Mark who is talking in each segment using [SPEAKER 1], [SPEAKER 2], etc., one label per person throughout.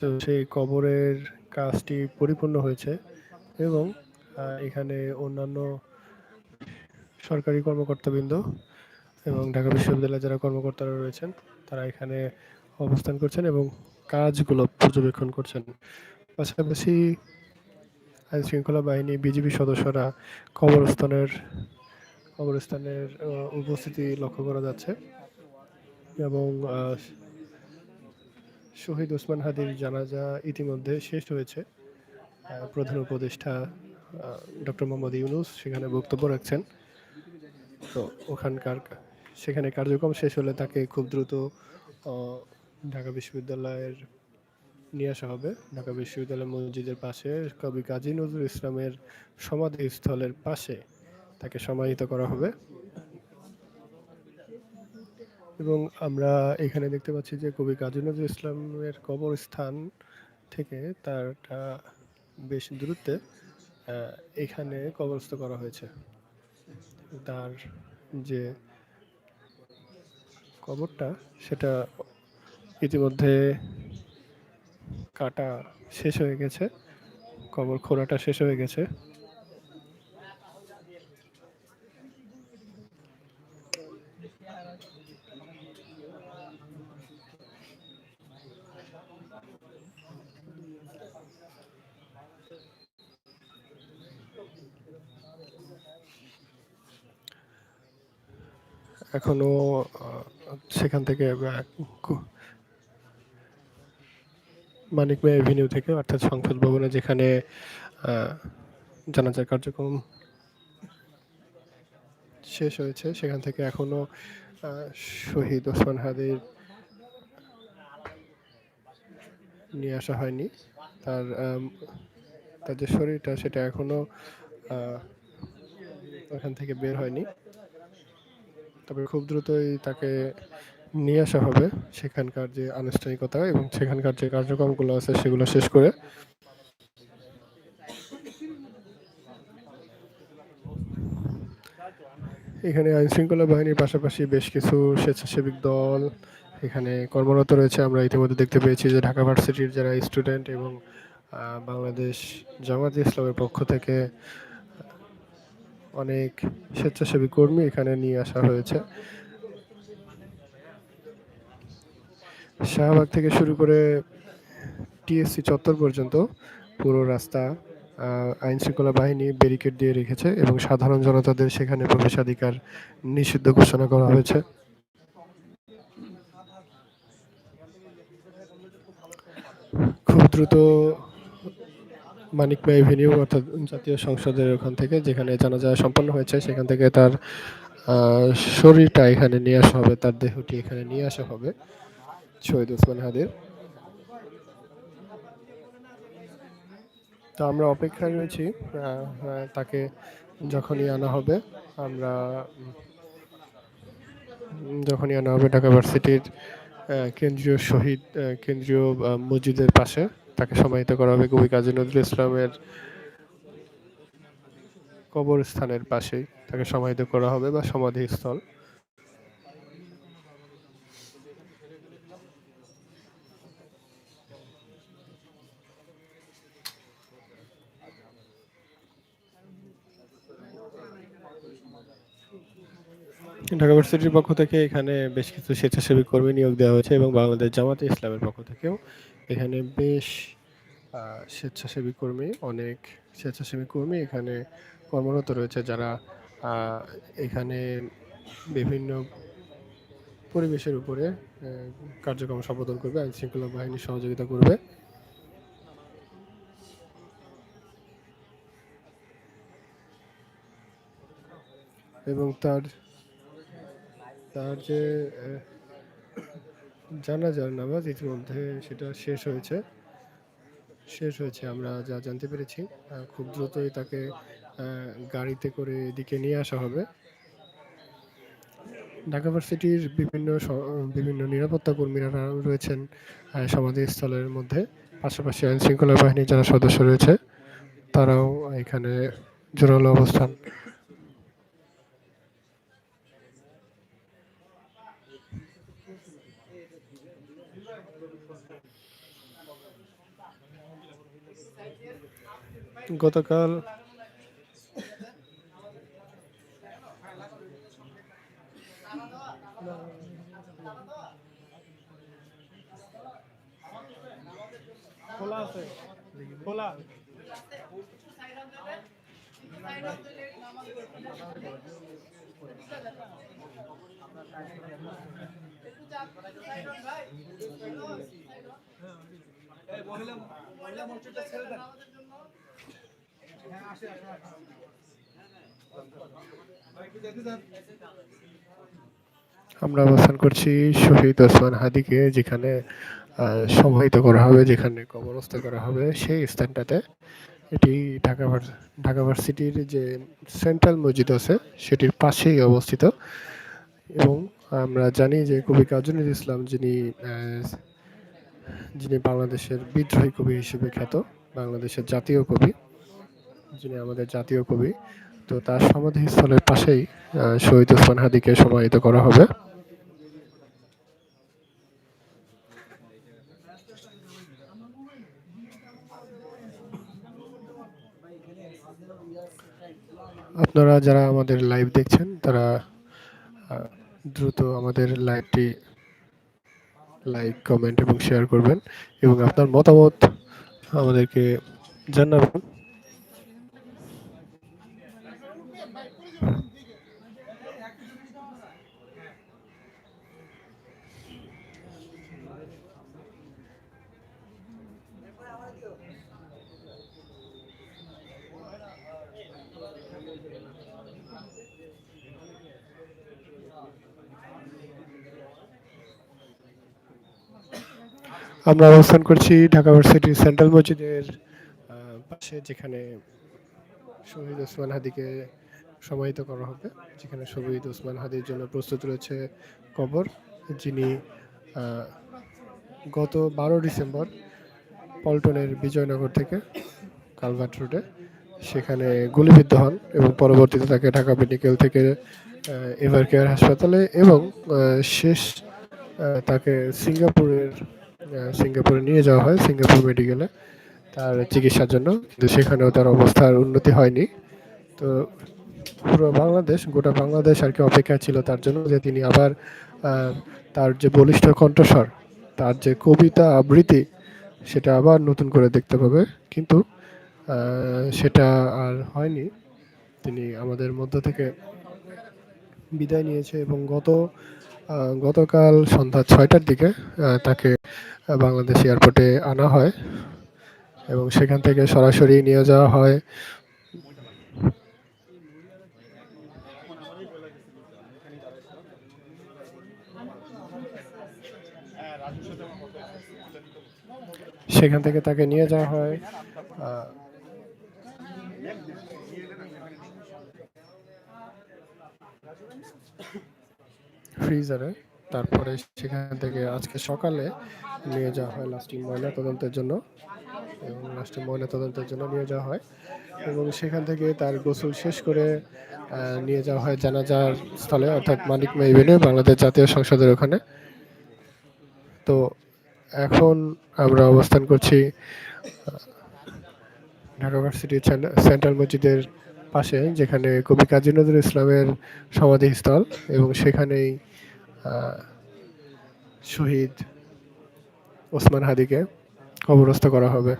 [SPEAKER 1] তো সেই কবরের কাজটি পরিপূর্ণ হয়েছে এবং এখানে অন্যান্য সরকারি কর্মকর্তাবৃন্দ এবং ঢাকা বিশ্ববিদ্যালয়ে যারা কর্মকর্তারা রয়েছেন, তারা এখানে অবস্থান করছেন এবং কাজগুলো পর্যবেক্ষণ করছেন। পাশাপাশি আইন শৃঙ্খলা বাহিনী বিজিবি সদস্যরা কবরস্থানের কবরস্থানের উপস্থিতি লক্ষ্য করা যাচ্ছে এবং শহীদ ওসমান হাদির জানাজা ইতিমধ্যে শেষ হয়েছে। প্রধান উপদেষ্টা ডক্টর মোহাম্মদ ইউনুস সেখানে বক্তব্য রাখছেন। তো ওখানকার সেখানে কার্যক্রম শেষ হলে তাকে খুব দ্রুত ঢাকা বিশ্ববিদ্যালয়ের নিয়ে আসা হবে। ঢাকা বিশ্ববিদ্যালয় মসজিদের পাশে কবি কাজী নজরুল ইসলামের সমাধিস্থলের পাশে তাকে সমাহিত করা হবে। এবং আমরা এখানে দেখতে পাচ্ছি যে কবি কাজী নজরুল ইসলামের কবরস্থান থেকে তার বেশ দূরত্বে এখানে কবরস্থ করা হয়েছে। তার যে কবরটা, সেটা ইতিমধ্যে কাটা শেষ হয়ে গেছে, কবর খোঁড়াটা শেষ হয়ে গেছে। এখনও সেখান থেকে মানিক এভিনিউ থেকে, অর্থাৎ সংসদ ভবনে যেখানে জানাজার কার্যক্রম শেষ হয়েছে, সেখান থেকে এখনও শহীদ ওসমান হাদির নিয়ে আসা হয়নি। তার তার যে শরীরটা, সেটা এখনও ওখান থেকে বের হয়নি। তবে খুব দ্রুতই তাকে নিয়ে আসা হবে সেখানকার যে আনুষ্ঠানিকতা এবং সেখানকার যে কার্যক্রমগুলো আছে সেগুলো শেষ করে। এখানে আইন শৃঙ্খলা বাহিনীর পাশাপাশি বেশ কিছু স্বেচ্ছাসেবিক দল এখানে কর্মরত রয়েছে। আমরা ইতিমধ্যে দেখতে পেয়েছি যে ঢাকা ভার্সিটির যারা স্টুডেন্ট এবং বাংলাদেশ জামাত ইসলামের পক্ষ থেকে অনেক স্বেচ্ছাসেবী কর্মী এখানে নিয়ে আসা হয়েছে। শাহবাগ থেকে শুরু করে টিএসসি চত্বর পর্যন্ত পুরো রাস্তা আইন শৃঙ্খলা বাহিনী ব্যারিকেড দিয়ে রেখেছে এবং সাধারণ জনতাদের সেখানে প্রবেশাধিকার নিষিদ্ধ ঘোষণা করা হয়েছে। খুব দ্রুত মানিক মাই ভেনিউ অর্থাৎ জাতীয় সংসদের ওখান থেকে, যেখানে জানাজা সম্পন্ন হয়েছে, সেখান থেকে তার শরীরটা এখানে নিয়ে আসা হবে, তার দেহটি এখানে নিয়ে আসা হবে, শহীদ ওসমান হাদির। তো আমরা অপেক্ষায় রয়েছি তাকে যখনই আনা হবে, আমরা যখনই আনা হবে ঢাকা ভার্সিটির কেন্দ্রীয় শহীদ কেন্দ্রীয় মসজিদের পাশে। তাকে সমাহিত করা হবে কবি কাজী নজরুল ইসলামের কবরস্থানের পাশেই। তাকে সমাহিত করা হবে বা সমাধিস্থল। ঢাকা ভার্সিটির পক্ষ থেকে এখানে বেশ কিছু স্বেচ্ছাসেবী কর্মী নিয়োগ দেওয়া হয়েছে এবং বাংলাদেশ জামাতে ইসলামের পক্ষ থেকেও এখানে বেশ স্বেচ্ছাসেবী কর্মী, অনেক স্বেচ্ছাসেবী কর্মী এখানে কর্মরত রয়েছে যারা এখানে বিভিন্ন পরিবেশের উপরে কার্যক্রম সম্পাদন করবে, আইন শৃঙ্খলা বাহিনী সহযোগিতা করবে। এবং তার তার যে জানাজার নামাজ ইতিমধ্যে সেটা শেষ হয়েছে। শেষ হয়েছে, আমরা যা জানতে পেরেছি। খুব দ্রুতই তাকে গাড়িতে করে এদিকে নিয়ে আসা হবে। ঢাকা ভার্সিটির বিভিন্ন বিভিন্ন নিরাপত্তা কর্মীরা রয়েছেন সমাধিস্থলের মধ্যে। পাশাপাশি আইন শৃঙ্খলা বাহিনীর যারা সদস্য রয়েছে, তারাও এখানে জোরালো অবস্থান গতকাল
[SPEAKER 2] খোলা আছে। খোলা।
[SPEAKER 1] আমরা অবস্থান করছি শহীদ ওসমান হাদিকে, যেখানে সমাহিত করা হবে, যেখানে কবরস্থ করা হবে সেই স্থানটাতে। এটি ঢাকা ঢাকা ভার্সিটির যে সেন্ট্রাল মসজিদ আছে, সেটির পাশেই অবস্থিত। এবং আমরা জানি যে কবি কাজী নজরুল ইসলাম যিনি যিনি বাংলাদেশের বিদ্রোহী কবি হিসেবে খ্যাত, বাংলাদেশের জাতীয় কবি যিনি আমাদের জাতীয় কবি, তো তার সমাধিস্থলের পাশেই শহীদ ওসমান হাদিকে সমাহিত করা হবে। আপনারা যারা আমাদের লাইভ দেখছেন, তারা দ্রুত আমাদের লাইভটি লাইক কমেন্ট এবং শেয়ার করবেন এবং আপনার মতামত আমাদেরকে জানাবেন। আমরা অবস্থান করছি ঢাকা ভার্সিটির সেন্ট্রাল মসজিদের পাশে যেখানে শহীদ ওসমান হাদিকে সমাহিত করা হবে, যেখানে শহীদ ওসমান হাদির জন্য প্রস্তুত রয়েছে কবর, যিনি গত বারো ডিসেম্বর পল্টনের বিজয়নগর থেকে কালভার্ট রোডে সেখানে গুলিবিদ্ধ হন এবং পরবর্তীতে তাকে ঢাকা মেডিকেল থেকে এভার কেয়ার হাসপাতালে এবং শেষ তাকে সিঙ্গাপুরের সিঙ্গাপুরে নিয়ে যাওয়া হয়, সিঙ্গাপুর মেডিকেলে তার চিকিৎসার জন্য। কিন্তু সেখানেও তার অবস্থার উন্নতি হয়নি। তো পুরো বাংলাদেশ, গোটা বাংলাদেশ আর কি অপেক্ষা ছিল তার জন্য যে তিনি আবার তার যে বলিষ্ঠ কণ্ঠস্বর, তার যে কবিতা আবৃত্তি, সেটা আবার নতুন করে দেখতে পাবে। কিন্তু সেটা আর হয়নি। তিনি আমাদের মধ্য থেকে বিদায় নিয়েছে এবং গত গতকাল সন্ধ্যা ছয়টার দিকে তাকে বাংলাদেশ এয়ারপোর্টে আনা হয় এবং সেখান থেকে সরাসরি নিয়ে যাওয়া হয়। সেখান থেকে তাকে নিয়ে যাওয়া হয়। ফ্রিজারে। তারপরে সেখান থেকে আজকে সকালে নিয়ে যাওয়া হয় লাস্টিং ময়না তদন্তের জন্য এবং লাস্টিং ময়না তদন্তের জন্য নিয়ে যাওয়া হয় এবং সেখান থেকে তার গোসল শেষ করে নিয়ে যাওয়া হয় জানাজার স্থলে, অর্থাৎ মানিক মেইবেনে বাংলাদেশ জাতীয় সংসদের ওখানে। তো এখন আমরা অবস্থান করছি ঢাকা ভার্সিটির সেন্ট্রাল মসজিদের পাশে, যেখানে কবি কাজী নজরুল ইসলামের সমাধিস্থল এবং সেখানেই শহীদ ওসমান হাদিকে কবরস্থ করা হবে।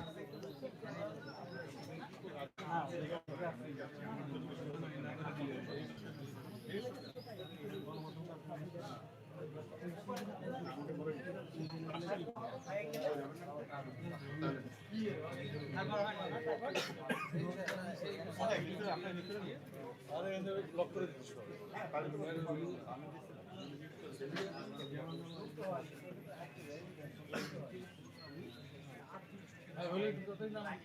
[SPEAKER 1] লক করে লাইভ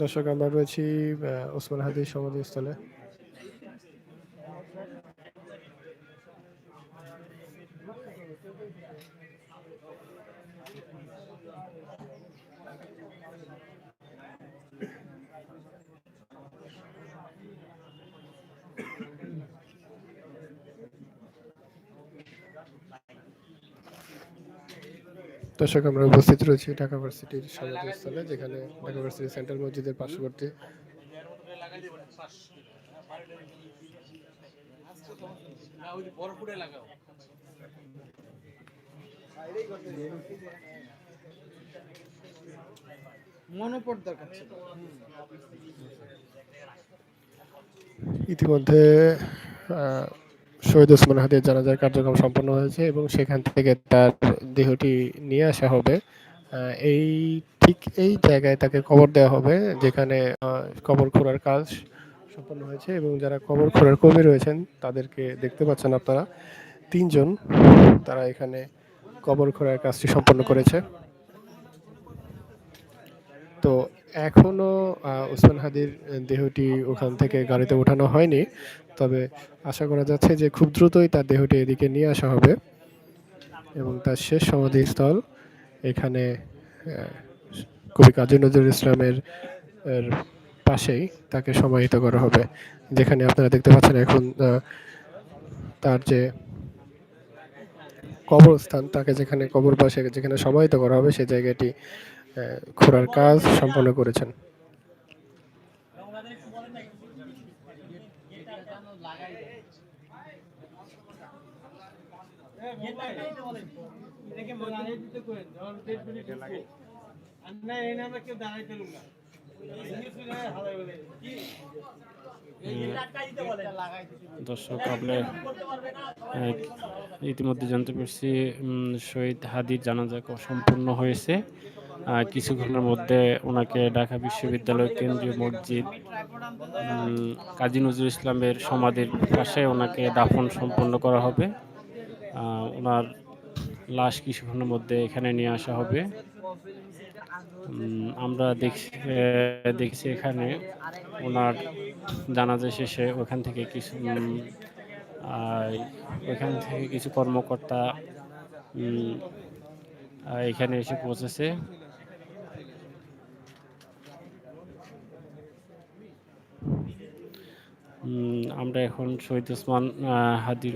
[SPEAKER 1] দর্শক আমরা রয়েছি ওসমান হাদির সমাধিস্থলে। দর্শক আমরা উপস্থিত রয়েছি ঢাকা ভার্সিটির সমাধিস্থলে যেখানে ঢাকা ভার্সিটি সেন্ট্রাল মসজিদের পার্শ্ববর্তী
[SPEAKER 2] মনোপট দরকার ছিল
[SPEAKER 1] ইতিমধ্যে শহীদ ওসমান হাদির জানাজার কার্যক্রম সম্পন্ন হয়েছে এবং সেখান থেকে তার দেহটি নিয়ে আসা হবে। এই ঠিক এই জায়গায় তাকে কবর দেওয়া হবে যেখানে কবর খোঁড়ার কাজ সম্পন্ন হয়েছে এবং যারা কবর খোঁড়ার কর্মী রয়েছেন তাদেরকে দেখতে পাচ্ছেন আপনারা। তিনজন তারা এখানে কবর খোঁড়ার কাজটি সম্পন্ন করেছে। তো এখনও আহ, ওসমান হাদির দেহটি ওখান থেকে গাড়িতে ওঠানো হয়নি। তবে আশা করা যাচ্ছে যে খুব দ্রুতই তার দেহটি এদিকে নিয়ে আসা হবে এবং তার শেষ সমাধিস্থল এখানে কবি কাজী নজরুল ইসলামের পাশেই তাকে সমাহিত করা হবে, যেখানে আপনারা দেখতে পাচ্ছেন এখন তার যে কবরস্থান, তাকে যেখানে কবর পাশে যেখানে সমাহিত করা হবে সেই জায়গাটি খোঁড়ার কাজ সম্পন্ন করেছেন
[SPEAKER 2] এটাকে দাঁড়িয়ে দিতে করেন যখন ডেড বডি আর না এই নামে কেউ দাঁড়াইতে লুকা হালাই বলে কি
[SPEAKER 3] দর্শক, আপনি ইতিমধ্যে জানতে পারছি শহীদ হাদির জানাজা সম্পূর্ণ হয়েছে। কিছুক্ষণের মধ্যে ওনাকে ঢাকা বিশ্ববিদ্যালয় কেন্দ্রীয় মসজিদ কাজী নজরুল ইসলামের সমাধির পাশে ওনাকে দাফন সম্পন্ন করা হবে। ওনার লাশ কিছুক্ষণের মধ্যে এখানে নিয়ে আসা হবে। আমরা দেখছি দেখছি এখানে ওনার জানাজা শেষে ওখান থেকে কিছু ওখান থেকে কিছু কর্মকর্তা এখানে এসে পৌঁছেছে। আমরা এখন শহীদ ওসমান হাদির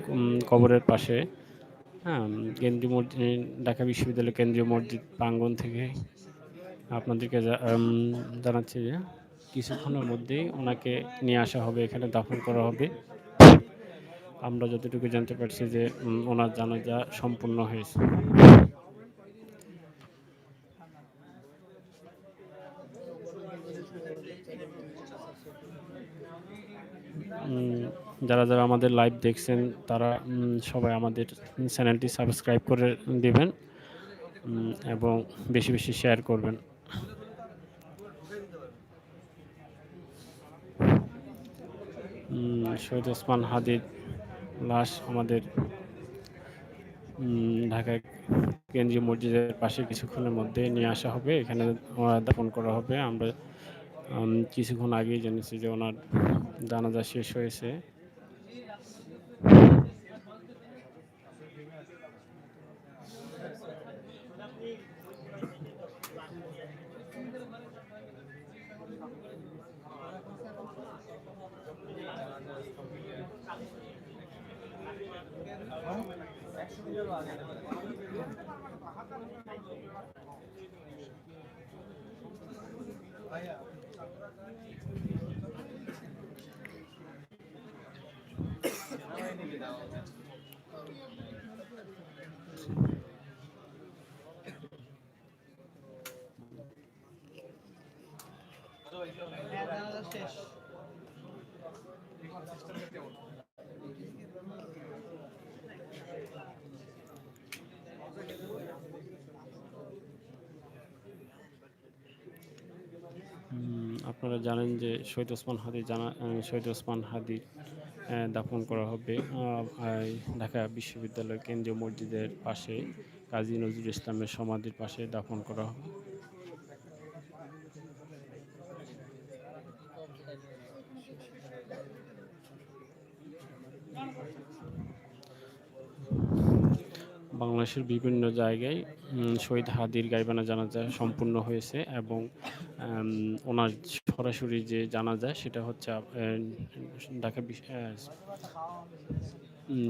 [SPEAKER 3] কবরের পাশে। হ্যাঁ কেন্দ্রীয় মসজিদ ঢাকা বিশ্ববিদ্যালয় কেন্দ্রীয় মসজিদ প্রাঙ্গণ থেকে আপনাদেরকে জানাচ্ছি যে কিছুক্ষণের মধ্যেই ওনাকে নিয়ে আসা হবে, এখানে দাফন করা হবে। আমরা যতটুকু জানতে পারছি যে ওনার জানাজা সম্পূর্ণ হয়েছে। যারা যারা আমাদের লাইভ দেখছেন, তারা সবাই আমাদের চ্যানেলটি সাবস্ক্রাইব করে দেবেন এবং বেশি বেশি শেয়ার করবেন। শহীদ ওসমান হাদির লাশ আমাদের ঢাকায় কেন্দ্রীয় মসজিদের পাশে কিছুক্ষণের মধ্যে নিয়ে আসা হবে। এখানে দাফন করা হবে। আমরা কিছুক্ষণ আগেই জেনেছি যে ওনার জানাজা শেষ হয়েছে।
[SPEAKER 2] শেষ
[SPEAKER 3] উম, আপনারা জানেন যে শহীদ ওসমান হাদি জানা শহীদ ওসমান হাদি দাফন করা হবে ঢাকা বিশ্ববিদ্যালয় কেন্দ্রীয় মসজিদের পাশে কাজী নজরুল ইসলামের সমাধির পাশে দাফন করা হবে। বাংলাদেশের বিভিন্ন জায়গায় শহীদ হাদির গাইবানা জানাজা সম্পূর্ণ হয়েছে এবং ওনার সরাসরি যে জানাজা সেটা হচ্ছে ঢাকা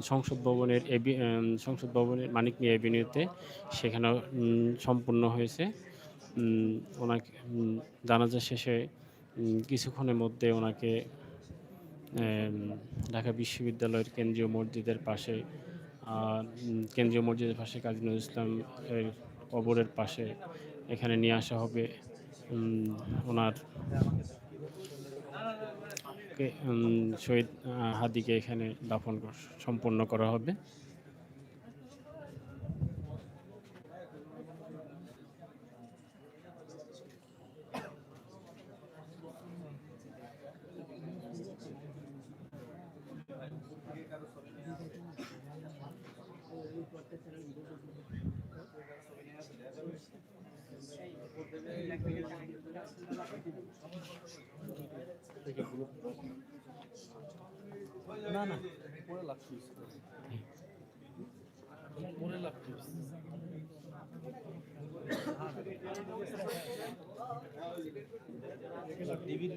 [SPEAKER 3] সংসদ ভবনের এবি সংসদ ভবনের মানিক মিয়া এভিনিউতে সেখানে সম্পূর্ণ হয়েছে। ওনাকে জানাজা শেষে কিছুক্ষণের মধ্যে ওনাকে ঢাকা বিশ্ববিদ্যালয়ের কেন্দ্রীয় মসজিদের পাশে কেন্দ্রীয় মসজিদের পাশে কাজী নজরুল ইসলাম এর কবরের পাশে এখানে নিয়ে আসা হবে। ওনার শহীদ হাদিকে এখানে দাফন সম্পন্ন করা হবে।
[SPEAKER 2] না না পরে লাভ পরে লাভ টিভির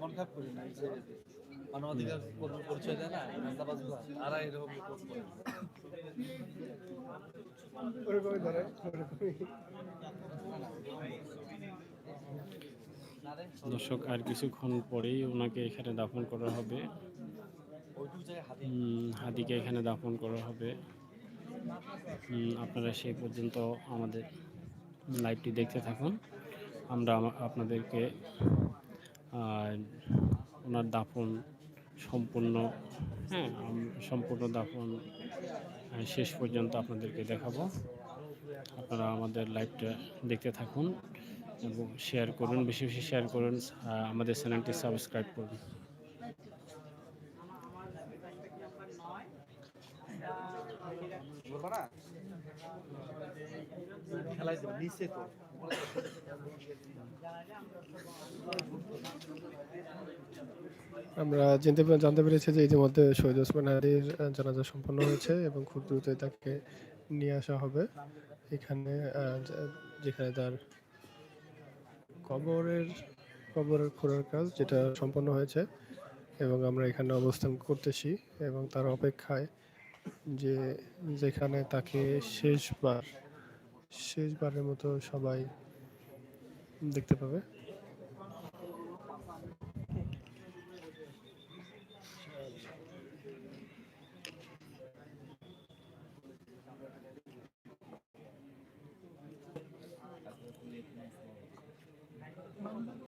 [SPEAKER 2] কনকাপ করি না মানবাধিকার পরিচয় দেয় না রাস্তাবাজগুলো তারা এরকম।
[SPEAKER 1] ওরকমই ধরে ওরকমই
[SPEAKER 3] দর্শক, আর কিছুক্ষণ পরেই ওনাকে এখানে দাফন করা হবে। হাদিকে এখানে দাফন করা হবে। আপনারা সেই পর্যন্ত আমাদের লাইভটি দেখতে থাকুন। আমরা আপনাদেরকে ওনার দাফন সম্পূর্ণ হ্যাঁ সম্পূর্ণ দাফন শেষ পর্যন্ত আপনাদেরকে দেখাবো। আপনারা আমাদের লাইভটা দেখতে থাকুন। এবং শেয়ার করুন, বেশি বেশি শেয়ার করুন আমাদের চ্যানেলটি সাবস্ক্রাইব করুন।
[SPEAKER 1] আমরা জানতে জানতে পেরেছি যে ইতিমধ্যে শহীদ ওসমান হাদির জানাজা সম্পন্ন হয়েছে এবং খুব দ্রুতই তাকে নিয়ে আসা হবে। এখানে যেখানে তার কবরের কবরের খোঁড়ার কাজ যেটা সম্পন্ন হয়েছে এবং আমরা এখানে অবস্থান করতেছি এবং তার অপেক্ষায় যে যেখানে তাকে শেষবার, শেষবারের মতো সবাই দেখতে পাবে।